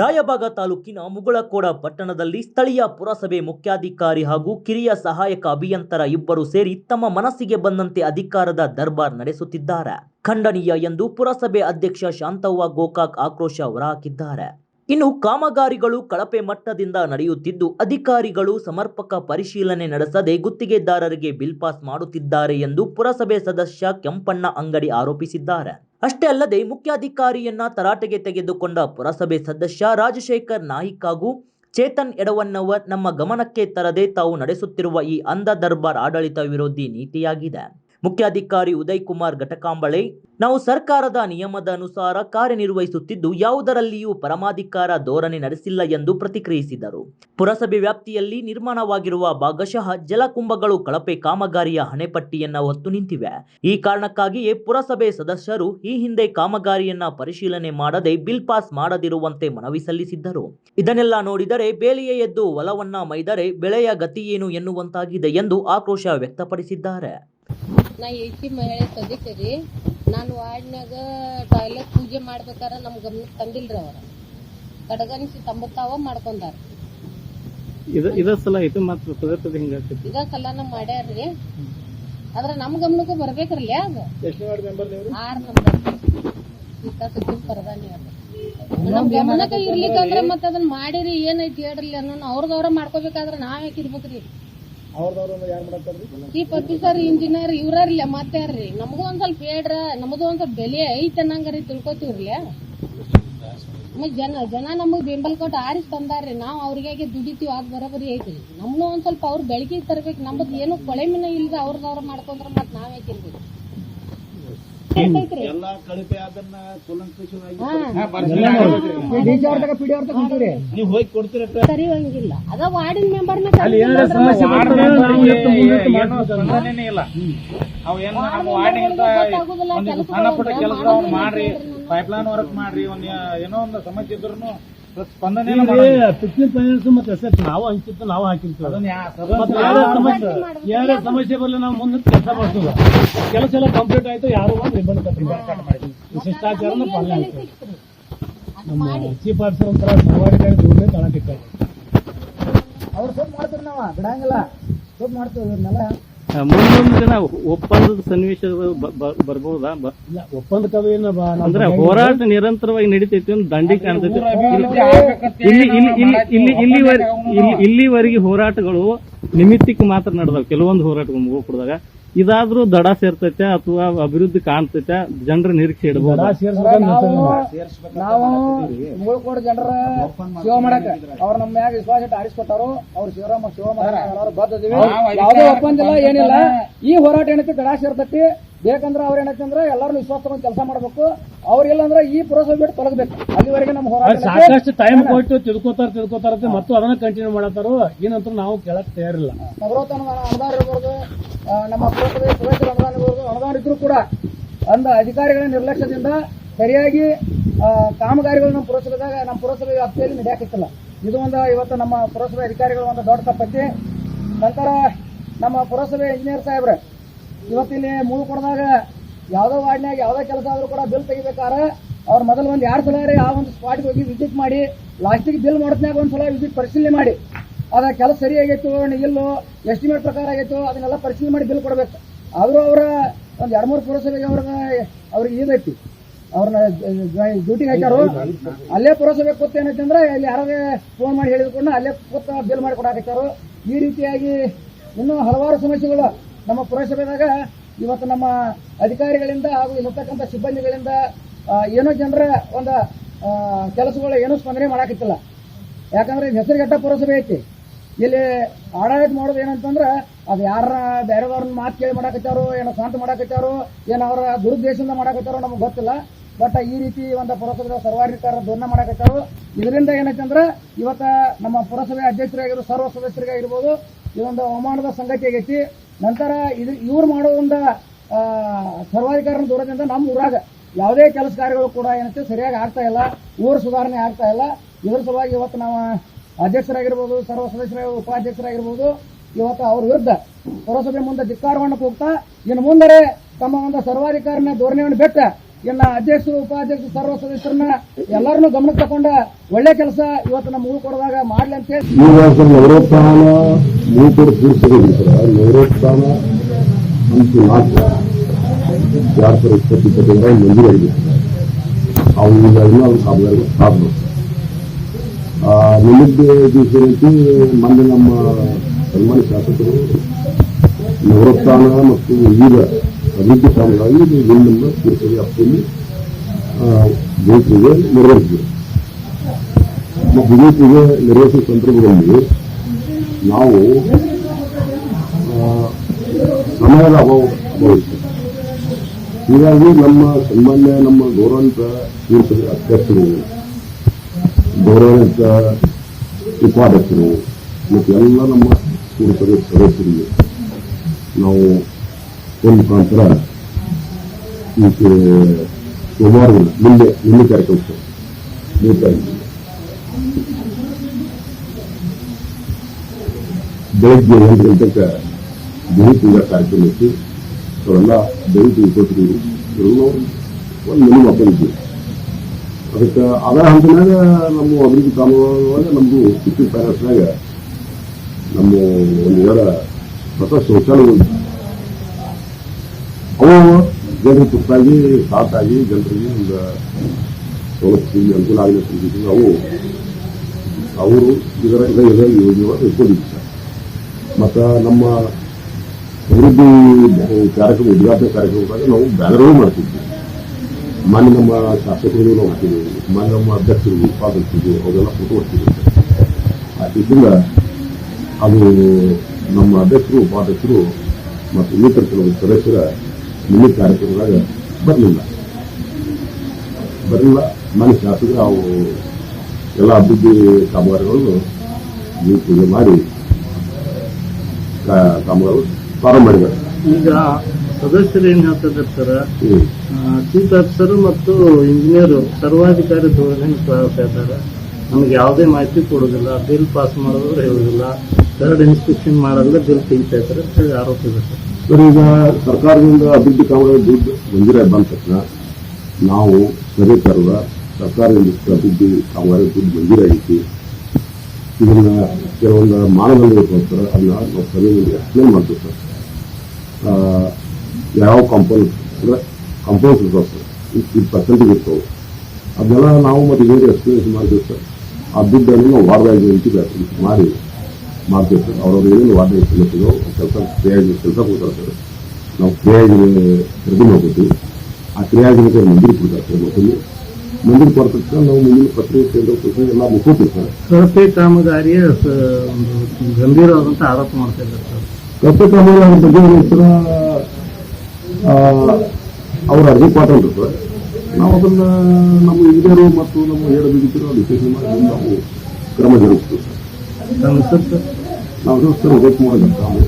ರಾಯಬಾಗ ತಾಲೂಕಿನ ಮುಗಳಕೋಡ ಪಟ್ಟಣದಲ್ಲಿ ಸ್ಥಳೀಯ ಪುರಸಭೆ ಮುಖ್ಯಾಧಿಕಾರಿ ಹಾಗೂ ಕಿರಿಯ ಸಹಾಯಕ ಅಭಿಯಂತರ ಇಬ್ಬರು ಸೇರಿ ತಮ್ಮ ಮನಸ್ಸಿಗೆ ಬಂದಂತೆ ಅಧಿಕಾರದ ದರ್ಬಾರ್ ನಡೆಸುತ್ತಿದ್ದಾರೆ. ಖಂಡನೀಯ ಎಂದು ಪುರಸಭೆ ಅಧ್ಯಕ್ಷ ಶಾಂತವ್ವ ಗೋಕಾಕ್ ಆಕ್ರೋಶ ಹೊರಹಾಕಿದ್ದಾರೆ. ಇನ್ನು ಕಾಮಗಾರಿಗಳು ಕಳಪೆ ಮಟ್ಟದಿಂದ ನಡೆಯುತ್ತಿದ್ದು, ಅಧಿಕಾರಿಗಳು ಸಮರ್ಪಕ ಪರಿಶೀಲನೆ ನಡೆಸದೆ ಗುತ್ತಿಗೆದಾರರಿಗೆ ಬಿಲ್ ಪಾಸ್ ಮಾಡುತ್ತಿದ್ದಾರೆ ಎಂದು ಪುರಸಭೆ ಸದಸ್ಯ ಕೆಂಪಣ್ಣ ಅಂಗಡಿ ಆರೋಪಿಸಿದ್ದಾರೆ. ಅಷ್ಟೇ ಅಲ್ಲದೆ ಮುಖ್ಯಾಧಿಕಾರಿಯನ್ನ ತರಾಟೆಗೆ ತೆಗೆದುಕೊಂಡ ಪುರಸಭೆ ಸದಸ್ಯ ರಾಜಶೇಖರ್ ನಾಯಿಕ್ ಹಾಗೂ ಚೇತನ್ ಎಡವನ್ನವರ್ ನಮ್ಮ ಗಮನಕ್ಕೆ ತರದೆ ತಾವು ನಡೆಸುತ್ತಿರುವ ಈ ಅಂಧ ದರ್ಬಾರ್ ಆಡಳಿತ ವಿರೋಧಿ ನೀತಿಯಾಗಿದೆ. ಮುಖ್ಯಾಧಿಕಾರಿ ಉದಯ್ ಕುಮಾರ್ ಘಟಕಾಂಬಳೆ, ನಾವು ಸರ್ಕಾರದ ನಿಯಮದ ಅನುಸಾರ ಕಾರ್ಯನಿರ್ವಹಿಸುತ್ತಿದ್ದು ಯಾವುದರಲ್ಲಿಯೂ ಪರಮಾಧಿಕಾರ ಧೋರಣೆ ನಡೆಸಿಲ್ಲ ಎಂದು ಪ್ರತಿಕ್ರಿಯಿಸಿದರು. ಪುರಸಭೆ ವ್ಯಾಪ್ತಿಯಲ್ಲಿ ನಿರ್ಮಾಣವಾಗಿರುವ ಭಾಗಶಃ ಜಲಕುಂಭಗಳು ಕಳಪೆ ಕಾಮಗಾರಿಯ ಹಣೆಪಟ್ಟಿಯನ್ನ ಹೊತ್ತು ನಿಂತಿವೆ. ಈ ಕಾರಣಕ್ಕಾಗಿಯೇ ಪುರಸಭೆ ಸದಸ್ಯರು ಈ ಹಿಂದೆ ಕಾಮಗಾರಿಯನ್ನ ಪರಿಶೀಲನೆ ಮಾಡದೆ ಬಿಲ್ ಪಾಸ್ ಮಾಡದಿರುವಂತೆ ಮನವಿ ಸಲ್ಲಿಸಿದ್ದರು. ಇದನ್ನೆಲ್ಲ ನೋಡಿದರೆ ಬೇಲಿಯೇ ಎದ್ದು ಹೊಲವನ್ನ ಮೈದರೆ ಬೆಳೆಯ ಗತಿಯೇನು ಎನ್ನುವಂತಾಗಿದೆ ಎಂದು ಆಕ್ರೋಶ ವ್ಯಕ್ತಪಡಿಸಿದ್ದಾರೆ. ನಾ ಎಸಿ ಮಹಿಳೆ ಸದಸ್ಯರಿ ನಾನು ವಾರ್ಡ್ನಾಗ ಟಾಯ್ಲೆಟ್ ಪೂಜೆ ಮಾಡ್ಬೇಕಾರ ನಮ್ಮ ಗಮನಕ್ಕೆ ತಂದಿಲ್ರಿ ಅವ್ರ. ಕಡಗನಿಸಿ ತಂಬತ್ತಾವ ಮಾಡ್ಕೊಂಡಾರ. ಇದ ಇದ ಸಲ ಇದು ಮಾತ್ರ ಪದೇ ಪದೇ ಹಿಂಗಾಗ್ತೈತಿ ಇದ ಸಲನ ಮಾಡ್ಯಾರ್ರಿ. ಆದ್ರ ನಮ್ ಗಮನಕ್ಕೂ ಬರ್ಬೇಕ್ರಲ್ಲ ಅದು. R number. ಸೀತಾ ಸಚಿನ್ ಪರದಾನಿ ಅದು. ನಮ್ ಗಮನಕ್ಕೆ ಇರ್ಲಿಕ್ಕಂದ್ರ ಮತ್ತ ಅದನ್ನ ಮಾಡಿರಿ ಏನೈತಿ ಹೇಳ್ರಿ ಅನ್ನೋ ಅವ್ರದವ್ರ ಮಾಡ್ಕೋಬೇಕಾದ್ರೆ ನಾವ್ ಯಾಕೆ ಇರ್ಬೇಕ್ರಿ ಪ್ರೊಫೆಸರ್, ಇಂಜಿನಿಯರ್ ಇವ್ರಲ್ಲ ಮತ್ತೆ ಯಾರ್ರಿ ನಮಗೂ ಒಂದ್ ಸ್ವಲ್ಪ ಹೇಳ್ರ ನಮಗೂ ಒಂದ್ ಸ್ವಲ್ಪ ಬೆಲೆ ಐತೆ ಅನ್ನಂಗಾರಿ ತಿಳ್ಕೊತೀವ್ರಲ್ಲ ಜನ ಜನ ನಮಗ್ ಬೆಂಬಲ ಕೊಟ್ಟು ಆರಿಸ್ ತಂದಾರ್ರಿ, ನಾವ್ ಅವ್ರಿಗಾಗಿ ದುಡಿತೀವಿ ಆಗ ಬರೋಬರಿ ಐತ್ರಿ. ನಮ್ನು ಒಂದ್ ಸ್ವಲ್ಪ ಅವ್ರ ಬೆಳಕಿಗೆ ತರ್ಬೇಕು ನಮ್ಮದ್ ಏನು ಕೊಳೆ ಮಿನ ಇಲ್ದ ಅವ್ರದವ್ರ ಮಾಡ್ಕೊಂಡ್ರ ಮತ್ ನಾವ್ ತಿನ್ಬೇಕು? ಎಲ್ಲಾ ಕಳಪೆ ಅದನ್ನ ಕೂಲಂಕಷವಾಗಿ ನೀವು ಹೋಗಿ ಕೊಡ್ತೀರ ಸರಿ? ಹಂಗಿಲ್ಲ ಅದ ವಾರ್ಡಿನ ಮೆಂಬರ್ನ ಸಮಸ್ಯೆ ಇಲ್ಲ. ಅವ್ ಏನ್ ನಮ್ಮ ವಾರ್ಡಿನಿಂದ ಒಂದು ಸಣ್ಣ ಪುಟ್ಟ ಕೆಲಸ ಅವ್ನು ಮಾಡ್ರಿ ಪೈಪ್ಲೈನ್ ವರ್ಕ್ ಮಾಡ್ರಿ ಒಂದ್ ಏನೋ ಒಂದು ಸಮಸ್ಯೆ ಇದ್ರು ಸ್ಪಂದನೆ ಪಿಕ್ನಿಕ್ ಫೈನಾನ್ಸ್ ಮತ್ತೆ ಅಸೆಟ್ ನಾವು ಹಂಚಿತ್ತು ನಾವು ಹಾಕಿರ್ತೀವಿ. ಸಮಸ್ಯೆ ಯಾರೇ ಸಮಸ್ಯೆ ಬರಲಿ ನಾವು ಮುಂದೆ ಕೆಲಸ ಮಾಡ್ತೀವಿ. ಕೆಲಸ ಎಲ್ಲ ಕಂಪ್ಲೀಟ್ ಆಯ್ತು ಯಾರು ಒಂದು ರಿಬನ್ ಕಟ್ಟಿಲ್ಲ. ಶಿಷ್ಟಾಚಾರನ ಪಾಲನೆ ಆಯ್ತು ನಮ್ಮ ಚೀಫ್ ಆಫೀಸರ್ ಒಂಥರ ಸರ್ವಾಧಿಕಾರಿ ದುಡ್ಡು ತಳಟಿಕ್ಕಾರೆ ಅವ್ರು ಸ್ವಲ್ಪ ಮಾಡ್ತೀವಿ ನಾವ? ಬಿಡಂಗಿಲ್ಲ. ಸ್ವಲ್ಪ ಮಾಡ್ತೀವಿ ಇವ್ರನ್ನೆಲ್ಲ ಮುಂದೊಂದು ದಿನ ಒಪ್ಪಂದದ ಸನ್ನಿವೇಶ ಬರ್ಬಹುದಾ ಇಲ್ಲ ಒಪ್ಪಂದ ಕವಿ ಏನು ಬ- ಅಂದ್ರೆ ಹೋರಾಟ ನಿರಂತರವಾಗಿ ನಡೀತೈತಿ ಒಂದು ದಂಡಿ ಕಾಣ್ತೈತಿ. ಇಲ್ಲಿ ಇಲ್ಲಿ ಇಲ್ಲಿ ಇಲ್ಲಿ ಇಲ್ಲಿವರೆ ಇಲ್ಲಿ ಇಲ್ಲಿವರೆಗೆ ಹೋರಾಟಗಳು ನಿಮಿತ್ತಕ್ಕೆ ಮಾತ್ರ ನಡೆದವು. ಕೆಲವೊಂದು ಹೋರಾಟಗಳು ಮುಗಿದಾಗ ಇದಾದ್ರೂ ದಡ ಸೇರ್ತೈತೆ ಅಥವಾ ಅಭಿವೃದ್ಧಿ ಕಾಣ್ತೈತೆ ಜನರ ನಿರೀಕ್ಷೆ ಇಡಬಹುದು ನಾವು ಮುಳ್ಕೋಡ್ ಜನರ ಸೇವೆ ಮಾಡಕ ಅವ್ರ ನಮ್ಮ ಮ್ಯಾಗ ವಿಶ್ವಾಸ ಇಟ್ಟು ಆರಿಸ್ಕೊಟ್ಟಾರು ಅವ್ರು ಶಿವರಾಮ ಶಿವ ಎಲ್ಲಾರು ಬದ್ದಿವಿ ಯಾವುದೇ ಒಪ್ಪಂದ ಇಲ್ಲ ಏನಿಲ್ಲ ಈ ಹೋರಾಟ ಏನೈತಿ ದಡ ಸೇರ್ತೈತಿ. ಬೇಕಂದ್ರ ಅವ್ರ ಏನಂತಂದ್ರೆ ಎಲ್ಲರೂ ವಿಶ್ವಾಸ ತಗೊಂಡು ಕೆಲಸ ಮಾಡ್ಬೇಕು. ಅವ್ರಿಲ್ಲ ಅಂದ್ರೆ ಈ ಪುರಸಭೆ ಬಿಟ್ಟು ತೊಲಗಬೇಕು. ಅಲ್ಲಿವರೆಗೆ ನಮ್ಮ ಹೋರಾಟ ಸಾಕಷ್ಟು ಟೈಮ್ ಕೊಟ್ಟು ತಿಳ್ಕೊತಾರ ತಿಳ್ಕೊತಾರ ಮತ್ತು ಅದನ್ನ ಕಂಟಿನ್ಯೂ ಮಾಡತ್ತಾರು ಏನಂತ ನಾವು ಕೇಳಕ್ ತಯಾರಿಲ್ಲ. ನಗರೋತ್ಥ ಅನುದಾನ ಅನುದಾನ ಇರ್ಬೋದು ನಮ್ಮ ಪುರಸಭೆ ಸುರಕ್ಷಿತ ಅನುದಾನ ಇರ್ಬೋದು ಅನುದಾನ ಇದ್ರು ಕೂಡ ಅಂದ ಅಧಿಕಾರಿಗಳ ನಿರ್ಲಕ್ಷ್ಯದಿಂದ ಸರಿಯಾಗಿ ಕಾಮಗಾರಿಗಳು ನಮ್ಮ ಪುರಸಭೆದಾಗ ನಮ್ಮ ಪುರಸಭೆ ವ್ಯಾಪ್ತಿಯಲ್ಲಿ ನಡೆಯಾಕಿತ್ತಿಲ್ಲ. ಇದು ಒಂದು ಇವತ್ತು ನಮ್ಮ ಪುರಸಭೆ ಅಧಿಕಾರಿಗಳ ಒಂದು ದೊಡ್ಡ ತಪ್ಪತ್ತಿ ನಂತರ ನಮ್ಮ ಪುರಸಭೆ ಇಂಜಿನಿಯರ್ ಸಾಹೇಬ್ರೆ ಇವತ್ತಿಲ್ಲಿ ಮೂಲ ಕೊಡದಾಗ ಯಾವ್ದೋ ವಾರ್ಡ್ನಾಗ ಯಾವ್ದೋ ಕೆಲಸ ಆದ್ರೂ ಕೂಡ ಬಿಲ್ ತೆಗಿಬೇಕಾರ ಅವ್ರ ಮೊದಲು ಒಂದ್ ಎರಡು ಸಲ ಆ ಒಂದು ಸ್ಪಾಟ್ಗೆ ಹೋಗಿ ವಿಸಿಟ್ ಮಾಡಿ ಲಾಸ್ಟಿಗೆ ಬಿಲ್ ಮಾಡೋದ್ನಾಗ ಒಂದ್ಸಲ ವಿಸಿಟ್ ಪರಿಶೀಲನೆ ಮಾಡಿ. ಅದ ಕೆಲಸ ಸರಿ ಆಗೈತು ಇಲ್ಲೋ ಎಸ್ಟಿಮೇಟ್ ಪ್ರಕಾರ ಆಗಿತ್ತು ಅದನ್ನೆಲ್ಲ ಪರಿಶೀಲನೆ ಮಾಡಿ ಬಿಲ್ ಕೊಡ್ಬೇಕು. ಆದ್ರೂ ಅವರ ಒಂದ್ ಎರಡ್ ಮೂರು ಪುರಸಭೆಗೆ ಅವ್ರ ಅವ್ರಿಗೆ ಇದೈತಿ ಅವ್ರನ್ನ ಡ್ಯೂಟಿಗೆ ಹಾಕ್ಯಾರು. ಅಲ್ಲೇ ಪುರಸಭೆ ಕೂತ್ ಏನೈತೆ ಅಂದ್ರೆ ಇಲ್ಲಿ ಯಾರೇ ಫೋನ್ ಮಾಡಿ ಹೇಳಿದ್ಕೊಂಡು ಅಲ್ಲೇ ಕೂತ್ ಬಿಲ್ ಮಾಡಿ ಕೊಡಾಕತ್ತಾರು. ಈ ರೀತಿಯಾಗಿ ಇನ್ನೂ ಹಲವಾರು ಸಮಸ್ಯೆಗಳು ನಮ್ಮ ಪುರಸಭೆದಾಗ ಇವತ್ತು ನಮ್ಮ ಅಧಿಕಾರಿಗಳಿಂದ ಹಾಗೂ ಇಲ್ಲಿರ್ತಕ್ಕಂಥ ಸಿಬ್ಬಂದಿಗಳಿಂದ ಏನೋ ಜನರ ಒಂದು ಕೆಲಸಗಳು ಏನೂ ಸ್ಪಂದನೆ ಮಾಡಾಕತ್ತಿಲ್ಲ. ಯಾಕಂದ್ರೆ ಹೆಸರುಘಟ್ಟ ಪುರಸಭೆ ಐತಿ. ಇಲ್ಲಿ ಆಡಳಿತ ಮಾಡೋದು ಏನಂತಂದ್ರೆ, ಅದು ಯಾರ ಬೇರೆದವ್ರನ್ನ ಮಾತು ಕೇಳಿ ಮಾಡಾಕತ್ತಾರೋ, ಏನೋ ಸ್ವಂತ ಮಾಡಾಕತ್ತಾರೋ, ಏನೋ ಅವರ ದುರುದ್ದೇಶದಿಂದ ಮಾಡಾಕತ್ತಾರೋ ನಮಗೆ ಗೊತ್ತಿಲ್ಲ. ಬಟ್ ಈ ರೀತಿ ಒಂದು ಪುರಸಭೆ ಸರ್ವಾಧಿಕಾರ ಧೋರಣೆ ಮಾಡಾಕತ್ತಾರೋ, ಇದರಿಂದ ಏನೈತಂದ್ರೆ, ಇವತ್ತ ನಮ್ಮ ಪುರಸಭೆ ಅಧ್ಯಕ್ಷರಾಗಿರೋ ಸರ್ವ ಸದಸ್ಯರಿಗಾಗಿರ್ಬೋದು, ಇದೊಂದು ಅವಮಾನದ ಸಂಗತಿ ಆಗೈತಿ. ನಂತರ ಇದು ಇವ್ರು ಮಾಡೋದ್ರಿಂದ ಸರ್ವಾಧಿಕಾರನ ದೂರದಿಂದ ನಮ್ಮ ಊರಾಗ ಯಾವುದೇ ಕೆಲಸ ಕಾರ್ಯಗಳು ಕೂಡ ಏನಂತೆ ಸರಿಯಾಗಿ ಆಗ್ತಾ ಇಲ್ಲ, ಊರು ಸುಧಾರಣೆ ಆಗ್ತಾ ಇಲ್ಲ. ಇದ್ರ ಸಲುವಾಗಿ ಇವತ್ತು ನಾವು ಅಧ್ಯಕ್ಷರಾಗಿರ್ಬೋದು, ಸರ್ವ ಸದಸ್ಯರ ಉಪಾಧ್ಯಕ್ಷರಾಗಿರ್ಬೋದು, ಇವತ್ತು ಅವ್ರ ವಿರುದ್ಧ ಪುರಸಭೆ ಮುಂದೆ ಧಿಕ್ಕಾರವನ್ನು ಕೂಗ್ತಾ, ಇನ್ನು ಮುಂದರೆ ತಮ್ಮ ಒಂದು ಸರ್ವಾಧಿಕಾರನ ಧೋರಣೆಯನ್ನು ಬಿಟ್ಟ ಇನ್ನ ಅಧ್ಯಕ್ಷರು, ಉಪಾಧ್ಯಕ್ಷರು ಸರ್ವ ಸದಸ್ಯರನ್ನ ಎಲ್ಲರನ್ನೂ ಗಮನಕ್ಕೆ ತಕೊಂಡ ಒಳ್ಳೆ ಕೆಲಸ ಇವತ್ತು ನಮ್ಮ ಊರು ಕೊಡದಾಗ ಮಾಡ್ಲಿ ಅಂತ ನವರೋತ್ಥಾನ ಮೂರು ನವರೋತ್ಥಾನ ಅಂತೂ ನಾಲ್ಕು ಎರಡು ಸಾವಿರ ನಿಮಗೆ ದಿವಸದಂತೆ ಮೊನ್ನೆ ನಮ್ಮ ಸನ್ಮಾನ್ಯ ಶಾಸಕರು ನವರೋತ್ಥಾನ ಮತ್ತು ಈಗ ಅಭಿವೃದ್ಧಿ ಕಾಮಗಾರಿ ನಿಮ್ಮ ಪೂರ್ತಿ ವ್ಯಾಪ್ತಿಯಲ್ಲಿ ಭೂಮಿಗೆ ನಿರ್ವಹಿಸಿದರು ಬಿಜೆಪಿಗೆ ನಿರ್ವಹಿಸುವ ಸಂದರ್ಭದಲ್ಲಿ ನಾವು ಸಮಯದ ಅಭಾವ ಅಭಾವ ಹೀಗಾಗಿ ನಮ್ಮ ಸನ್ಮಾನ್ಯ ನಮ್ಮ ಗೌರವಾನ್ವಿತ ಪೂರ್ತಿ ಅಧ್ಯಕ್ಷರು ಗೌರವಾನ್ವಿತ ಉಪಾಧ್ಯಕ್ಷರು ಮತ್ತು ಎಲ್ಲ ನಮ್ಮ ಪೂರ್ತಿ ಸದಸ್ಯರಿಗೆ ನಾವು ಮುಖಾಂತರ ಈ ಸೋಮವಾರ ದಿನ ಮುಂದೆ ನಿನ್ನೆ ಕಾರ್ಯಕ್ರಮ ಮೂರು ತಾರೀಕು ಗುರು ಪೂಜಾ ಕಾರ್ಯಕ್ರಮ ಇತ್ತು. ಬೆಳಿಗ್ಗೆ ಕೊಟ್ಟಿದ್ದೀವಿ ಎಲ್ಲ ಒಂದು ಮನೆ ಮಕ್ಕಳಿದ್ವಿ ಅದಕ್ಕೆ ಅದರ ಹಂತನಾಗ ನಮ್ಮ ಅಭಿವೃದ್ಧಿ ಕಾನೂನು ನಮ್ಮದು ಸಿಕ್ಕಿದ ಪ್ಯಾರಸ್ನಾಗ ನಮ್ಮ ಒಂದು ಎರಡು ಹೊಸ ಶೌಚಾಲಯಗಳು ಅವು ಜನರಿಗೆ ತುತ್ತಾಗಿ ಸಾಕಾಗಿ ಜನರಿಗೆ ಒಂದು ಸೌಲಭ್ಯ ಅನುಕೂಲ ಆಗಲಿ ಅಂತ ಅವು ಅವರು ಇದರ ಯೋಜನೆ ಇಟ್ಕೊಂಡಿದ್ರು ಮತ್ತು ನಮ್ಮ ಅಭಿವೃದ್ಧಿ ಕಾರ್ಯಕ್ರಮ, ಉದ್ಘಾಟನೆ ಕಾರ್ಯಕ್ರಮದಾಗ ನಾವು ಬ್ಯಾನರ್ಗಳು ಮಾಡ್ತಿದ್ವಿ. ಮಾನ್ಯ ನಮ್ಮ ಶಾಸಕರಿಗೂ ನಾವು ಹಾಕಿದ್ದೀವಿ ಮಾನ್ಯ ನಮ್ಮ ಅಧ್ಯಕ್ಷರಿಗೂ ಉಪಾಧ್ಯಕ್ಷರಿಗೂ ಅವೆಲ್ಲ ಫೋಟೋ ಹೊಡ್ತಿದ್ವಿ ಇದರಿಂದ ಅದು ನಮ್ಮ ಅಧ್ಯಕ್ಷರು, ಉಪಾಧ್ಯಕ್ಷರು ಮತ್ತು ಇನ್ನಿತರ ಕೆಲವು ಸದಸ್ಯರ ಮಿನಿ ಕಾರ್ಯಕ್ರಮದಾಗ ಬರಲಿಲ್ಲ. ಬರಲಿಲ್ಲ. ಮನೆ ಶಾಸಕರು ಅವು ಎಲ್ಲ ಅಭಿವೃದ್ಧಿ ಕಾಮಗಾರಿಗಳನ್ನು ನೀವು ಪೂಜೆ ಮಾಡಿ ಕಾ- ಕಾಮಗಾರಿ ಪ್ರಾರಂಭ ಮಾಡಿದ್ದಾರೆ. ಈಗ ಸದಸ್ಯರು ಏನ್ ಹೇಳ್ತಿದ್ದಾರೆ ಸರ್. ಚೀಫ್ ಆಫೀಸರ್ ಮತ್ತು ಇಂಜಿನಿಯರ್ ಸರ್ವಾಧಿಕಾರಿ ಧೋರಣೆ ಹೇಳ್ತಾರೆ ನಮಗೆ ಯಾವುದೇ ಮಾಹಿತಿ ಕೊಡೋದಿಲ್ಲ. ಬಿಲ್ ಪಾಸ್ ಮಾಡೋದ್ರೆ ಹೇಳೋದಿಲ್ಲ. ಥರ್ಡ್ ಇನ್ಸ್ಪೆಕ್ಷನ್ ಮಾಡೋದಿಲ್ಲ ಬಿಲ್ ತೆಗಿತಾ ಇದ್ದಾರೆ ಅಂತ ಹೇಳಿ ಆರೋಪ ಇದೆ ಸರ್. ಸರ್, ಈಗ ಸರ್ಕಾರದಿಂದ ಅಭಿವೃದ್ಧಿ ಕಾಮಗಾರಿ ದುಡ್ಡು ಮಂಜೂರ ಬಂದ ತಕ್ಷಣ ನಾವು ಸರಿ ತರದ ಸರ್ಕಾರದಿಂದ ಅಭಿವೃದ್ಧಿ ಕಾಮಗಾರಿ ದುಡ್ಡು ಮಂಜೂರಾಗೈತಿ ಇದನ್ನ ಕೆಲವೊಂದು ಮಾನದಂಡ ಇರ್ತಾರೆ ಅದನ್ನ ನಾವು ಸಭೆಯಲ್ಲಿ ಎಕ್ಸ್ಪ್ಲೇನ್ ಮಾಡ್ತೀವಿ ಸರ್. ಯಾವ ಕಾಂಪೌಂಡ್ ಅಂದ್ರೆ ಕಾಂಪೌಂಡ್ಸ್ ಇರ್ತಾವೆ ಸರ್ ಇಷ್ಟು ಪರ್ಸೆಂಟೇಜ್ ಇರ್ತಾವೆ. ಅದನ್ನೆಲ್ಲ ನಾವು ಮತ್ತೆ ಬೇರೆ ಎಕ್ಸ್ಪ್ಲೇಷನ್ ಮಾಡ್ತೀವಿ ಸರ್. ಆ ದುಡ್ಡನ್ನು ನಾವು ವಾರದಾಗ ಇಂಟಿ ಮಾಡಿ ಸರ್ ಅವ್ರವ್ರು ಏನೇನು ವಾರ್ಡ್ ಸಮಸ್ಯೆಗಳು ಕೆಲಸ ಕ್ರಿಯಾಗಿ ಕೆಲಸ ಕೊಡ್ತಾರೆ ನಾವು ಕ್ರಿಯಾಗಿ ರೆಡಿ ಮಾಡ್ಕೊತೀವಿ ಆ ಕ್ರಿಯಾಗಿನ ಮಂದಿರ ಕೊಡ್ತಾರೆ ಮೊದಲು. ಮಂದಿರ ಕೊಟ್ಟ ನಾವು ಮುಂದಿನ ಪತ್ರಿಕೆ ಕೇಂದ್ರ ಎಲ್ಲ ಮುಖ್ಯ ಸರ್. ಕಳಪೆ ಕಾಮಗಾರಿಯ ಒಂದು ಗಂಭೀರವಾದಂತ ಆರೋಪ ಮಾಡ್ತಾ ಇದ್ದಾರೆ ಸರ್. ಕಪ್ಪೆ ಕಾಮಗಾರಿ ಬಗ್ಗೆ ಸರ ಅವ್ರ ಅರ್ಜಿ ಕೊಟ್ಟರು ಸರ್. ನಾವು ಅದನ್ನ ನಮ್ಮ ಇಂಜಿನಿಯರು ಮತ್ತು ನಮ್ಮ ಹೇಳಬೇಕಿದ್ರು ವಿಶೇಷ ಮಾಡಿ ನಾವು ಕ್ರಮ ಜರುಗಿಸ್ತೀವಿ ಸರ್ ತಮ್ಮ ಹೆಸರು ಸರ್ ನಾವು ಸರ್ ಉದಯಕುಮಾರ್ ಅಂತ ನಾವು